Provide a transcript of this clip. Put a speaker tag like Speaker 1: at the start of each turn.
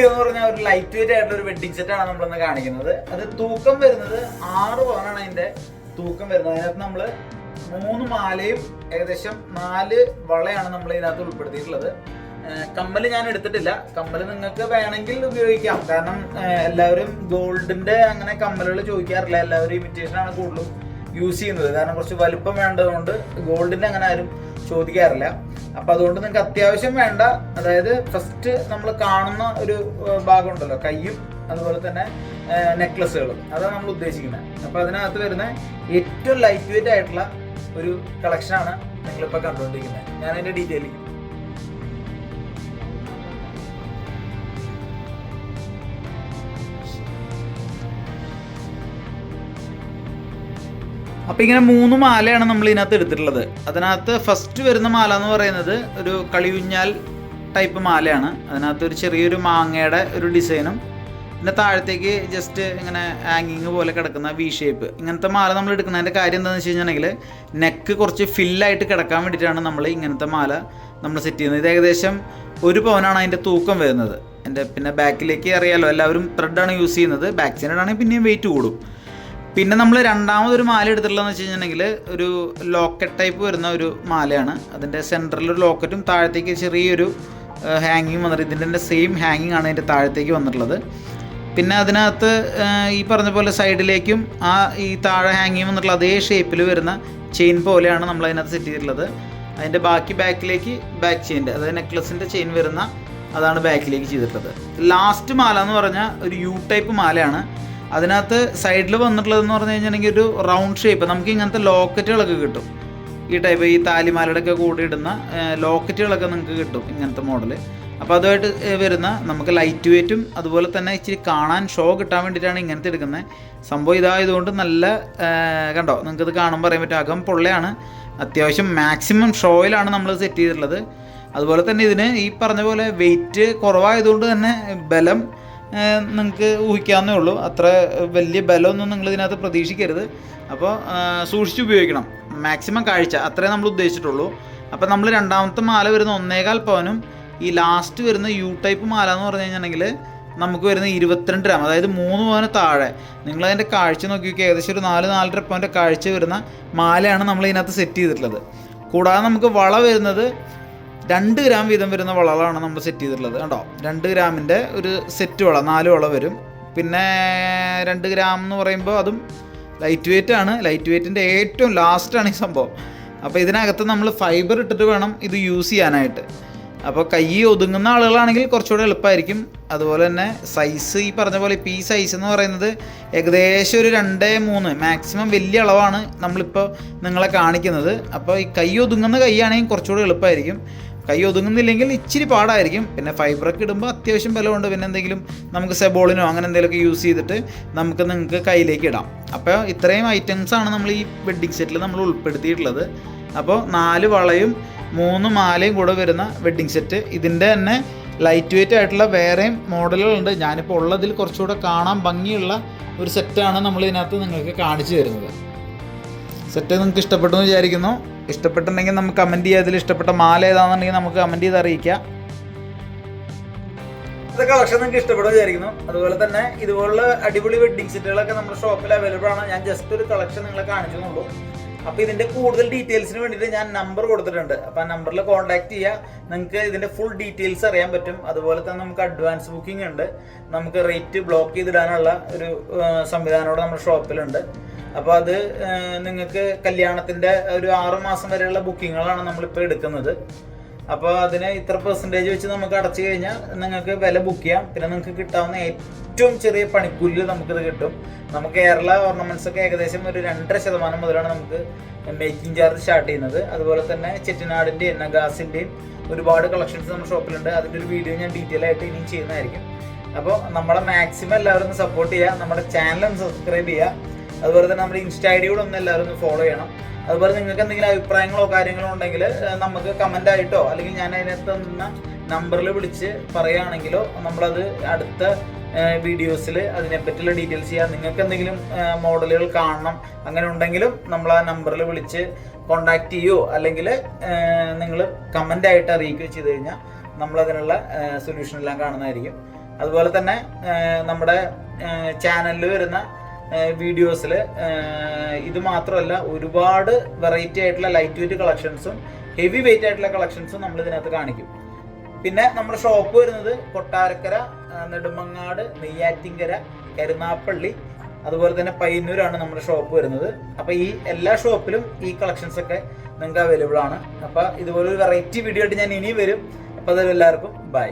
Speaker 1: Video എന്ന് പറഞ്ഞാൽ ഒരു ലൈറ്റ് വെയിറ്റ് ആയിട്ടുള്ള ഒരു സെറ്റ് ആണ് നമ്മളിന്ന് കാണിക്കുന്നത്. അത് തൂക്കം വരുന്നത് ആറ് പവനാണ് അതിന്റെ തൂക്കം വരുന്നത്. അതിനകത്ത് നമ്മൾ മൂന്ന് മാലയും ഏകദേശം നാല് വളയാണ് നമ്മൾ ഇതിനകത്ത് ഉൾപ്പെടുത്തിയിട്ടുള്ളത്. കമ്മൽ ഞാൻ എടുത്തിട്ടില്ല. കമ്മൽ നിങ്ങൾക്ക് വേണമെങ്കിൽ ഉപയോഗിക്കാം. കാരണം എല്ലാവരും ഗോൾഡിന്റെ അങ്ങനെ കമ്മലുകൾ ചോദിക്കാറില്ല. എല്ലാവരും ഇമിറ്റേഷൻ ആണ് കൂടുതലും. യൂസ് ചെയ്യുന്നത്. കാരണം കുറച്ച് വലുപ്പം വേണ്ടതുകൊണ്ട് ഗോൾഡിന് അങ്ങനെ ആരും ചോദിക്കാറില്ല. അപ്പൊ അതുകൊണ്ട് നിങ്ങൾക്ക് അത്യാവശ്യം വേണ്ട. അതായത് ഫസ്റ്റ് നമ്മൾ കാണുന്ന ഒരു ഭാഗം ഉണ്ടല്ലോ കയ്യും അതുപോലെ തന്നെ നെക്ലസുകളും അതാണ് നമ്മൾ ഉദ്ദേശിക്കുന്നത് അപ്പൊ അതിനകത്ത് വരുന്ന ഏറ്റവും ലൈറ്റ് വെയിറ്റ് ആയിട്ടുള്ള ഒരു കളക്ഷനാണ് നിങ്ങളിപ്പോൾ കണ്ടുകൊണ്ടിരിക്കുന്നത് ഞാൻ അതിന്റെ ഡീറ്റെയിലേക്ക് അപ്പൊ ഇങ്ങനെ മൂന്ന് മാലയാണ് നമ്മൾ ഇതിനകത്ത് എടുത്തിട്ടുള്ളത്. അതിനകത്ത് ഫസ്റ്റ് വരുന്ന മാല എന്ന് പറയുന്നത് ഒരു കളിയുഞ്ഞാൽ ടൈപ്പ് മാലയാണ്. അതിനകത്ത് ഒരു ചെറിയൊരു മാങ്ങയുടെ ഒരു ഡിസൈനും പിന്നെ താഴത്തേക്ക് ജസ്റ്റ് ഇങ്ങനെ ഹാങ്ങിങ് പോലെ കിടക്കുന്ന വി ഷേപ്പ് ഇങ്ങനത്തെ മാല നമ്മൾ എടുക്കുന്നതിന്റെ കാര്യം എന്താണെന്ന് വെച്ച് കഴിഞ്ഞിട്ടുണ്ടെങ്കിൽ നെക്ക് കുറച്ച് ഫില്ലായിട്ട് കിടക്കാൻ വേണ്ടിയിട്ടാണ് നമ്മൾ ഇങ്ങനത്തെ മാല നമ്മൾ സെറ്റ് ചെയ്യുന്നത്. ഇത് ഏകദേശം ഒരു പവനാണ് അതിന്റെ തൂക്കം വരുന്നത്. എന്റെ പിന്നെ ബാക്കിലേക്ക് അറിയാലോ എല്ലാവരും ത്രെഡാണ് യൂസ് ചെയ്യുന്നത്. ബാക്ക് സൈഡ് ആണെങ്കിൽ പിന്നെയും വെയിറ്റ് കൂടും. പിന്നെ നമ്മൾ രണ്ടാമതൊരു മാല എടുത്തിട്ടുള്ളതെന്ന് വെച്ച് കഴിഞ്ഞിട്ടുണ്ടെങ്കിൽ ഒരു ലോക്കറ്റ് ടൈപ്പ് വരുന്ന ഒരു മാലയാണ്. അതിന്റെ സെന്ററിൽ ഒരു ലോക്കറ്റും താഴത്തേക്ക് ചെറിയൊരു ഹാങ്ങിങ് വന്നിട്ട് ഇതിന്റെ സെയിം ഹാങ്ങിങ് ആണ് അതിന്റെ താഴത്തേക്ക് വന്നിട്ടുള്ളത്. പിന്നെ അതിനകത്ത് ഈ പറഞ്ഞ പോലെ സൈഡിലേക്കും ആ ഈ താഴെ ഹാങ്ങിങ് വന്നിട്ടുള്ള അതേ ഷേപ്പിൽ വരുന്ന ചെയിൻ പോലെയാണ് നമ്മൾ അതിനകത്ത് സെറ്റ് ചെയ്തിട്ടുള്ളത്. അതിന്റെ ബാക്കി ബാക്കിലേക്ക് ബാക്ക് ചെയിന്റെ അതായത് നെക്ലസിന്റെ ചെയിൻ വരുന്ന അതാണ് ബാക്കിലേക്ക് ചെയ്തിട്ടുള്ളത്. ലാസ്റ്റ് മാല എന്ന് പറഞ്ഞാൽ ഒരു യു ടൈപ്പ് മാലയാണ്. അതിനകത്ത് സൈഡിൽ വന്നിട്ടുള്ളതെന്ന് പറഞ്ഞു കഴിഞ്ഞിട്ടുണ്ടെങ്കിൽ ഒരു റൗണ്ട് ഷേപ്പ് നമുക്ക് ഇങ്ങനത്തെ ലോക്കറ്റുകളൊക്കെ കിട്ടും. ഈ ടൈപ്പ് ഈ താലിമാലയുടെ ഒക്കെ കൂടെ ഇടുന്ന ലോക്കറ്റുകളൊക്കെ നിങ്ങൾക്ക് കിട്ടും ഇങ്ങനത്തെ മോഡൽ അപ്പോൾ അതുമായിട്ട് വരുന്ന നമുക്ക് ലൈറ്റ് വെയിറ്റും അതുപോലെ തന്നെ ഇച്ചിരി കാണാൻ ഷോ കിട്ടാൻ വേണ്ടിയിട്ടാണ് ഇങ്ങനത്തെ എടുക്കുന്നത്. സംഭവം ഇതായതുകൊണ്ട് നല്ല കണ്ടോ കണ്ടോ? നിങ്ങൾക്കിത് കാണുമ്പോൾ പറയാൻ പറ്റും. അകം പൊള്ളയാണ്. അത്യാവശ്യം മാക്സിമം ഷോയിലാണ് നമ്മൾ സെറ്റ് ചെയ്തിട്ടുള്ളത്. അതുപോലെ തന്നെ ഇതിന് ഈ പറഞ്ഞ പോലെ വെയിറ്റ് കുറവായതുകൊണ്ട് തന്നെ ബലം നിങ്ങൾക്ക് ഊഹിക്കാവുന്നേ ഉള്ളൂ. അത്ര വലിയ ബലമൊന്നും നിങ്ങൾ ഇതിനകത്ത് പ്രതീക്ഷിക്കരുത് അപ്പോൾ സൂക്ഷിച്ച് ഉപയോഗിക്കണം. മാക്സിമം കാഴ്ച. അത്രേ നമ്മൾ ഉദ്ദേശിച്ചിട്ടുള്ളൂ. അപ്പോൾ നമ്മൾ രണ്ടാമത്തെ മാല വരുന്ന ഒന്നേകാൽ പവനും ഈ ലാസ്റ്റ് വരുന്ന യു ടൈപ്പ് മാല എന്ന് പറഞ്ഞു കഴിഞ്ഞിട്ടുണ്ടെങ്കിൽ നമുക്ക് വരുന്ന ഇരുപത്തിരണ്ട് ഗ്രാം അതായത് മൂന്ന് പവന് താഴെ. നിങ്ങളതിന്റെ കാഴ്ച നോക്കി നോക്കി ഏകദേശം ഒരു നാല് നാലര പവന്റെ കാഴ്ച വരുന്ന മാലയാണ് നമ്മൾ ഇതിനകത്ത് സെറ്റ് ചെയ്തിട്ടുള്ളത്. കൂടാതെ നമുക്ക് വള വരുന്നത് രണ്ട് ഗ്രാം വീതം വരുന്ന വളകളാണ് നമ്മൾ സെറ്റ് ചെയ്തിട്ടുള്ളത് കേട്ടോ രണ്ട് ഗ്രാമിന്റെ ഒരു സെറ്റ് വള നാല് വള വരും. പിന്നെ രണ്ട് ഗ്രാം എന്ന് പറയുമ്പോൾ അതും ലൈറ്റ് വെയിറ്റ് ആണ്. ലൈറ്റ് വെയിറ്റിന്റെ ഏറ്റവും ലാസ്റ്റാണ് ഈ സംഭവം. അപ്പോൾ ഇതിനകത്ത് നമ്മൾ ഫൈബർ ഇട്ടിട്ട് വേണം ഇത് യൂസ് ചെയ്യാനായിട്ട്. അപ്പോൾ കൈ ഒതുങ്ങുന്ന ആളുകളാണെങ്കിൽ കുറച്ചുകൂടെ എളുപ്പമായിരിക്കും. അതുപോലെ തന്നെ സൈസ് ഈ പറഞ്ഞ പോലെ ഇപ്പോൾ ഈ സൈസ് എന്ന് പറയുന്നത് ഏകദേശം ഒരു രണ്ട് മൂന്ന് മാക്സിമം വലിയ അളവാണ് നമ്മളിപ്പോൾ നിങ്ങളെ കാണിക്കുന്നത്. അപ്പോൾ ഈ കൈ ഒതുങ്ങുന്ന കൈയാണെങ്കിൽ കുറച്ചുകൂടെ എളുപ്പമായിരിക്കും. കൈ ഒതുങ്ങുന്നില്ലെങ്കിൽ ഇച്ചിരി പാടായിരിക്കും. പിന്നെ ഫൈബറൊക്കെ ഇടുമ്പോൾ അത്യാവശ്യം ബലമുണ്ട്. പിന്നെ എന്തെങ്കിലും നമുക്ക് സെബോളിനോ അങ്ങനെ എന്തെങ്കിലുമൊക്കെ യൂസ് ചെയ്തിട്ട് നമുക്ക് നിങ്ങൾക്ക് കയ്യിലേക്ക് ഇടാം. അപ്പോൾ ഇത്രയും ഐറ്റംസ് ആണ് നമ്മൾ ഈ വെഡ്ഡിങ് സെറ്റിൽ നമ്മൾ ഉൾപ്പെടുത്തിയിട്ടുള്ളത്. അപ്പോൾ നാല് വളയും മൂന്ന് മാലയും കൂടെ വരുന്ന വെഡ്ഡിങ് സെറ്റ് ഇതിന്റെ തന്നെ ലൈറ്റ് വെയിറ്റ് ആയിട്ടുള്ള വേറെയും മോഡലുകളുണ്ട് ഞാനിപ്പോൾ ഉള്ളതിൽ കുറച്ചുകൂടെ കാണാൻ ഭംഗിയുള്ള ഒരു സെറ്റാണ് നമ്മൾ ഇതിനകത്ത് നിങ്ങൾക്ക് കാണിച്ചു തരുന്നത്. സെറ്റ് നിങ്ങൾക്ക് ഇഷ്ടപ്പെട്ടു എന്ന് വിചാരിക്കുന്നു. ഇഷ്ടപ്പെട്ടിട്ടുണ്ടെങ്കിൽ നമുക്ക് കമന്റ് ചെയ്യുക അതിൽ ഇഷ്ടപ്പെട്ട മാല ഏതാണെന്നുണ്ടെങ്കിൽ നമുക്ക് കമന്റ് ചെയ്ത് അറിയിക്കാം. ഇതൊക്കെ കളക്ഷൻ നിങ്ങൾക്ക് ഇഷ്ടപ്പെടും വിചാരിക്കുന്നു. അതുപോലെ തന്നെ ഇതുപോലുള്ള അടിപൊളി വെഡ്ഡിംഗ് സെറ്റുകളൊക്കെ നമ്മുടെ ഷോപ്പിൽ അവൈലബിൾ ആണ്. ഞാൻ ജസ്റ്റ് ഒരു കളക്ഷൻ നിങ്ങളെ കാണിച്ചെന്നുള്ളൂ അപ്പോൾ ഇതിന്റെ കൂടുതൽ ഡീറ്റെയിൽസിന് വേണ്ടിയിട്ട് ഞാൻ നമ്പർ കൊടുത്തിട്ടുണ്ട്. അപ്പോൾ ആ നമ്പറിൽ കോൺടാക്ട് ചെയ്യുക നിങ്ങൾക്ക് ഇതിന്റെ ഫുൾ ഡീറ്റെയിൽസ് അറിയാൻ പറ്റും. അതുപോലെ തന്നെ നമുക്ക് അഡ്വാൻസ് ബുക്കിംഗ് ഉണ്ട്. നമുക്ക് റേറ്റ് ബ്ലോക്ക് ചെയ്തിടാനുള്ള ഒരു ആ, സംവിധാനം ഇവിടെ നമ്മുടെ ഷോപ്പിലുണ്ട് അപ്പോൾ അത് നിങ്ങൾക്ക് കല്യാണത്തിന്റെ ഒരു ആറ് മാസം വരെയുള്ള ബുക്കിങ്ങുകളാണ് നമ്മളിപ്പോൾ എടുക്കുന്നത്. അപ്പോൾ അതിന് ഇത്ര പെർസെന്റേജ് വെച്ച് നമുക്ക് അടച്ചു കഴിഞ്ഞാൽ നിങ്ങൾക്ക് വില ബുക്ക് ചെയ്യാം. പിന്നെ നിങ്ങൾക്ക് കിട്ടാവുന്ന ഏറ്റവും ചെറിയ പണിക്കൂലിൽ നമുക്കിത് കിട്ടും. നമുക്ക് കേരള ഓർണമെന്റ്സ് ഒക്കെ ഏകദേശം ഒരു രണ്ടര ശതമാനം മുതലാണ് നമുക്ക് മേക്കിംഗ് ചാർജ് സ്റ്റാർട്ട് ചെയ്യുന്നത്. അതുപോലെ തന്നെ ചെട്ടിനാടിന്റെയും നഗാസിന്റെയും ഒരുപാട് കളക്ഷൻസ് നമ്മുടെ ഷോപ്പിലുണ്ട് അതിന്റെ ഒരു വീഡിയോ ഞാൻ ഡീറ്റെയിൽ ആയിട്ട് ഇനിയും ചെയ്യുന്നതായിരിക്കും. അപ്പോൾ നമ്മളെ മാക്സിമം എല്ലാവരും സപ്പോർട്ട് ചെയ്യുക. നമ്മുടെ ചാനലും സബ്സ്ക്രൈബ് ചെയ്യുക. അതുപോലെ തന്നെ നമ്മുടെ ഇൻസ്റ്റ ഐ ഡി കൂടെ ഒന്ന് എല്ലാവരും ഒന്ന് ഫോളോ ചെയ്യണം. അതുപോലെ നിങ്ങൾക്ക് എന്തെങ്കിലും അഭിപ്രായങ്ങളോ കാര്യങ്ങളോ ഉണ്ടെങ്കിൽ നമുക്ക് കമന്റ് ആയിട്ടോ അല്ലെങ്കിൽ ഞാൻ അതിനകത്ത് നിന്ന നമ്പറിൽ വിളിച്ച് പറയുകയാണെങ്കിലോ നമ്മളത് അടുത്ത വീഡിയോസിൽ അതിനെപ്പറ്റിയുള്ള ഡീറ്റെയിൽസ് ചെയ്യാം. നിങ്ങൾക്ക് എന്തെങ്കിലും മോഡലുകൾ കാണണം അങ്ങനെ ഉണ്ടെങ്കിലും നമ്മൾ ആ നമ്പറിൽ വിളിച്ച് കോണ്ടാക്ട് ചെയ്യുമോ അല്ലെങ്കിൽ നിങ്ങൾ കമന്റ് ആയിട്ട് അറിയിക്കുകയോ ചെയ്ത് കഴിഞ്ഞാൽ നമ്മളതിനുള്ള സൊല്യൂഷൻ എല്ലാം കാണുന്നതായിരിക്കും. അതുപോലെ തന്നെ നമ്മുടെ ചാനലിൽ വരുന്ന വീഡിയോസിൽ ഇത് മാത്രമല്ല ഒരുപാട് വെറൈറ്റി ആയിട്ടുള്ള ലൈറ്റ് വെയിറ്റ് കളക്ഷൻസും ഹെവി വെയിറ്റ് ആയിട്ടുള്ള കളക്ഷൻസും നമ്മൾ ഇതിനകത്ത് കാണിക്കും. പിന്നെ നമ്മുടെ ഷോപ്പ് വരുന്നത് കൊട്ടാരക്കര നെടുമങ്ങാട് നെയ്യാറ്റിങ്കര കരുനാപ്പള്ളി അതുപോലെ തന്നെ പയ്യന്നൂരാണ് നമ്മുടെ ഷോപ്പ് വരുന്നത്. അപ്പോൾ ഈ എല്ലാ ഷോപ്പിലും ഈ കളക്ഷൻസ് ഒക്കെ നിങ്ങൾക്ക് അവൈലബിൾ ആണ്. അപ്പോൾ ഇതുപോലെ ഒരു വെറൈറ്റി വീഡിയോ ആയിട്ട് ഞാൻ ഇനി വരും. അപ്പോൾ അതെല്ലാവർക്കും ബൈ